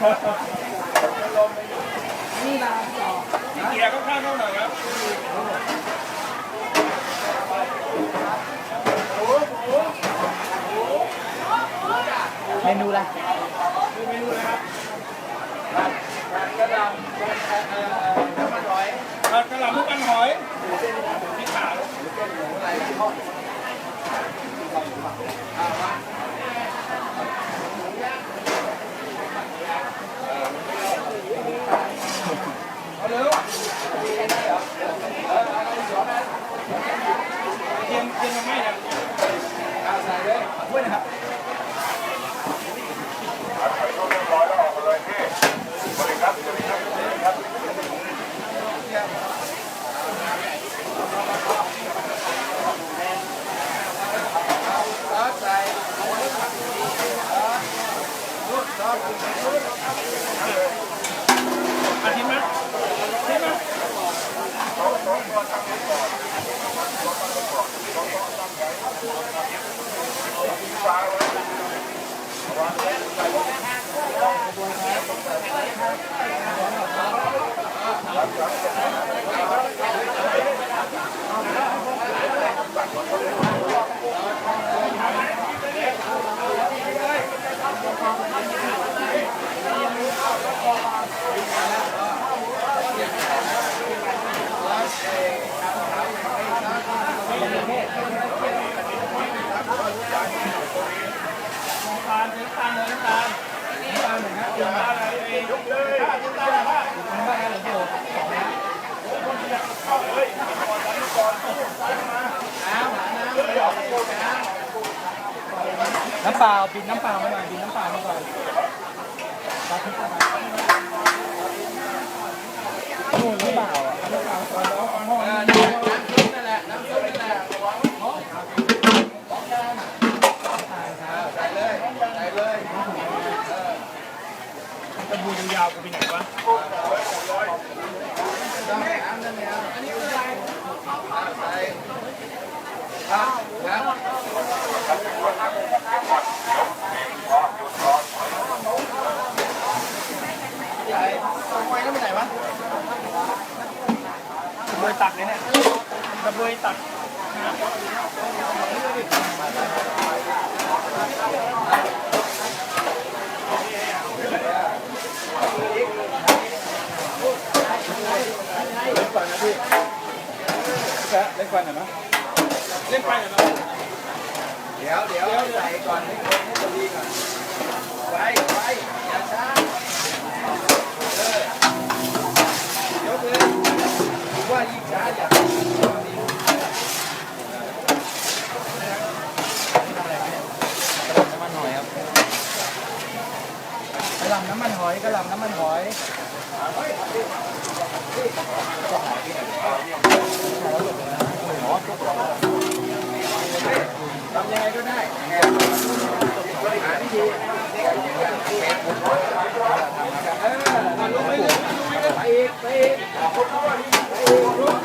ขาพัดลมนี่ลาต่อเกียร์ข้างเข้าหน่อยครับเมนูอะไรดูเมนูเลยครับกระดำน้ำมันหอยผัดกะหล่ำลูกมันหอยที่ขาวอะไรทอด เอาเร็วเทียมเทียมยังไม่เนี่ย เอาใส่เลยด้วยนะครับ ซอสใส่ อาทิตย์ไหมใช่ไหม น้ำตาลน้ำตาลเลยน้ำตาลน้ำตาลหนึ่งครับน้ำตาลอะไรเองยกเลยน้ำตาลผ้า น้ำมันอะไรโอ้สองนะ น้ำเปล่าบินน้ำเปล่ามาหน่อยบินน้ำเปล่ามาก่อน จะบูยาวๆกูไปไหนวะ ต้องน้ำนั่นเนี่ยอันนี้คืออะไรใส่ครับครับใส่ต้องไว้แล้วไปไหนวะ กระเบยตักเลยเนี่ยกระ เบยตักเล่นก่อนนะพี่แเล่นก่อนหน่อยมั้ยเล่นไปเหรอเดี๋ยวเดี๋ยวใส่ก่อนให้คนให้ดีก่อนไว้ไว้อย่าช้าเออยกเลยว่ายิ่งช้าอย่าน้ำมันหอยครับกระหล่ำน้ำมันหอยกระหล่ำน้ำมันหอย ทำ ยังไงก็ได้หาวิธีเออลงไปเลยไปอีกไปอีกไปอีก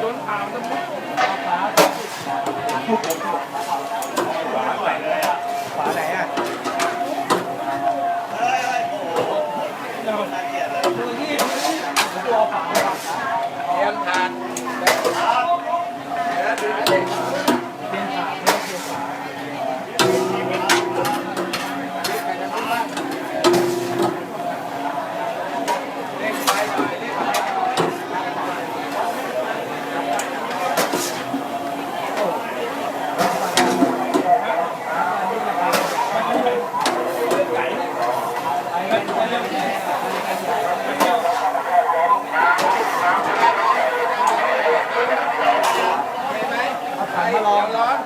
โดนถามต้อง ใส่ร้อนร้อน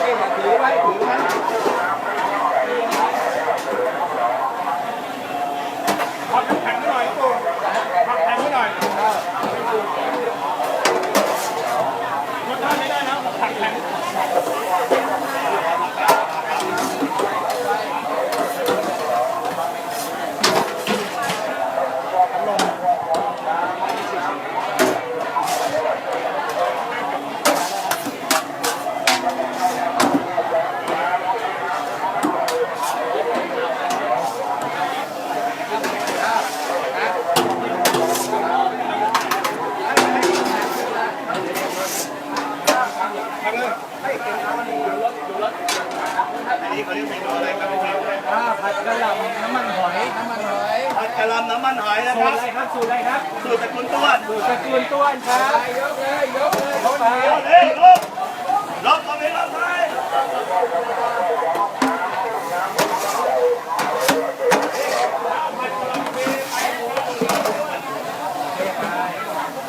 นี่ถือไว้ถือไว้ ผักแข็งหน่อยตัวผักแข็งหน่อยรสชาติไม่ได้นะผักแข็ง อ่าผัดกะหล่ำน้ำมันหอยน้ำมันหอยผัดกะหล่ำน้ำมันหอยนะสูคตรัรบอะไรครับสูตรอะไรครับสูตรตระกูลต้วนสูตรตระกูลต้วนครับยกเลยยกเลยเขาไปเฮ้ยลบลบก็ไม่ลบไป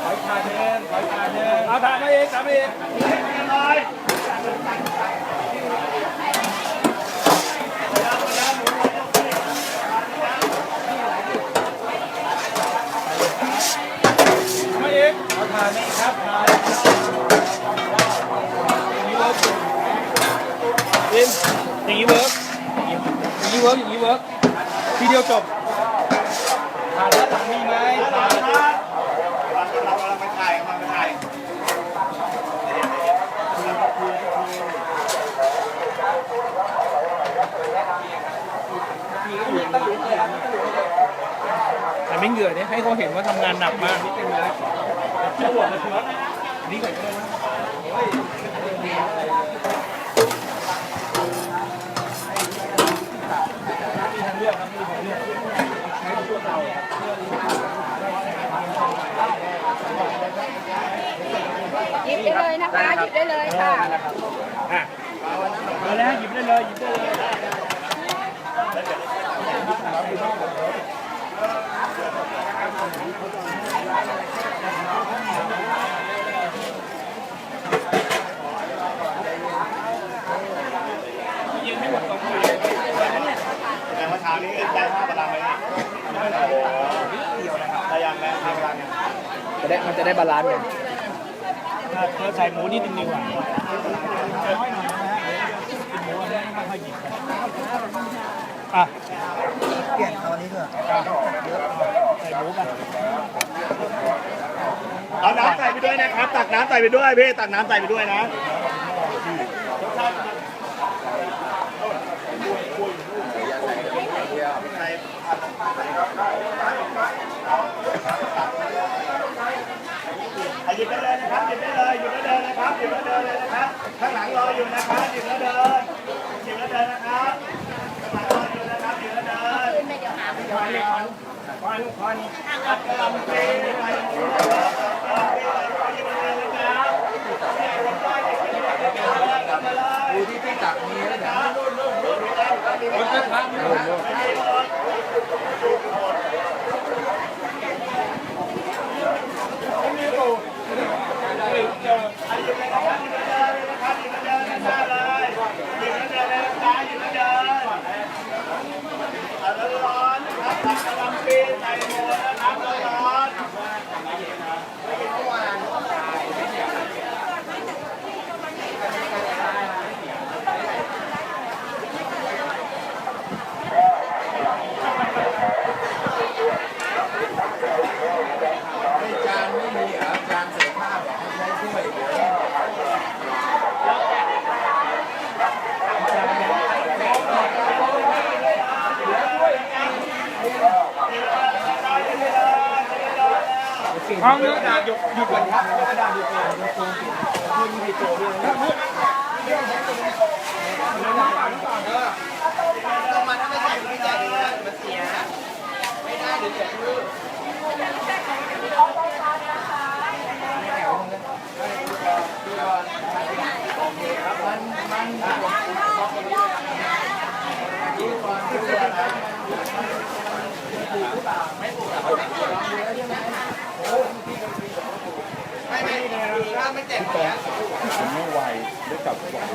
หอยขาเดินหอยขาเดินเอาถามมาเองถามมาเองหน่อยมาเอง เอาทานนี่ครับทาน บินอย่างนี้เวิร์กอย่างนี้เวิร์กอย่างนี้เวิร์กทีเดียวจบทานแล้วหลังมีไหมทานเราเราเราไปถ่ายมาไปถ่ายแต่ไม่เหงื่อเนี่ยให้เขาเห็นว่าทำงานหนักมากนี่เป็นไงจะหัวเลยครับนี่ก่อนก็ได้นะ หยิบได้เลยนะคะหยิบได้เลยค่ะอะเอาเลยฮะหยิบได้เลยหยิบได้เลยยิงให้หมดตรงนี้แต่เมื่อเช้านี้ได้ห้าพลังไหม นี่ยังแม่ได้พลังยังจะได้มันจะได้บาลานซ์กันเธอใส่หมูนิดนึงดีกว่าอะเปลี่ยนเอาอันนี้เถอะใส่หมูกันเอาน้ำใส่ไปด้วยนะครับ ตักน้ำใส่ไปด้วยพี่ ตักน้ำใส่ไปด้วยนะหยิบได้เลยนะครับหยิบได้เลยหยิบได้เลย นะครับหยิบได้เลยนะครับ ข้างหลังรออยู่นะครับหยิบได้วเลยหยิบได้วเลยนนะครับข้างหลังรออยู่นะครับหยิบได้นไปเลยวควันควันควันอัดกระลำปีไปหมูนะครับหยิบได้เลยนะครับเนี่ยคนใต้เด็กคนใต้เด็กกลับมาเลยดูที่ที่ตักมีแล้วนะคนกระทำร้อนนะครับตักกระลำปีใส่หมูนะครับร้อน จานไม่มีเหรอจานเสิร์ฟผ้าบอกให้ใช้ถ้วยเดี๋ยว เอาเนื้อดาหยุดหยุดก่อนครับเนื้อดาบหยุดก่อนลงมาถ้าไม่ใส่ไม่ใส่เนื้อมันเสียไม่ได้เดี๋ยวเสียชื่อไม่ ไม่ไม่ถ้าไม่แจกเนี้ยไม่ไวได้กลับก่อน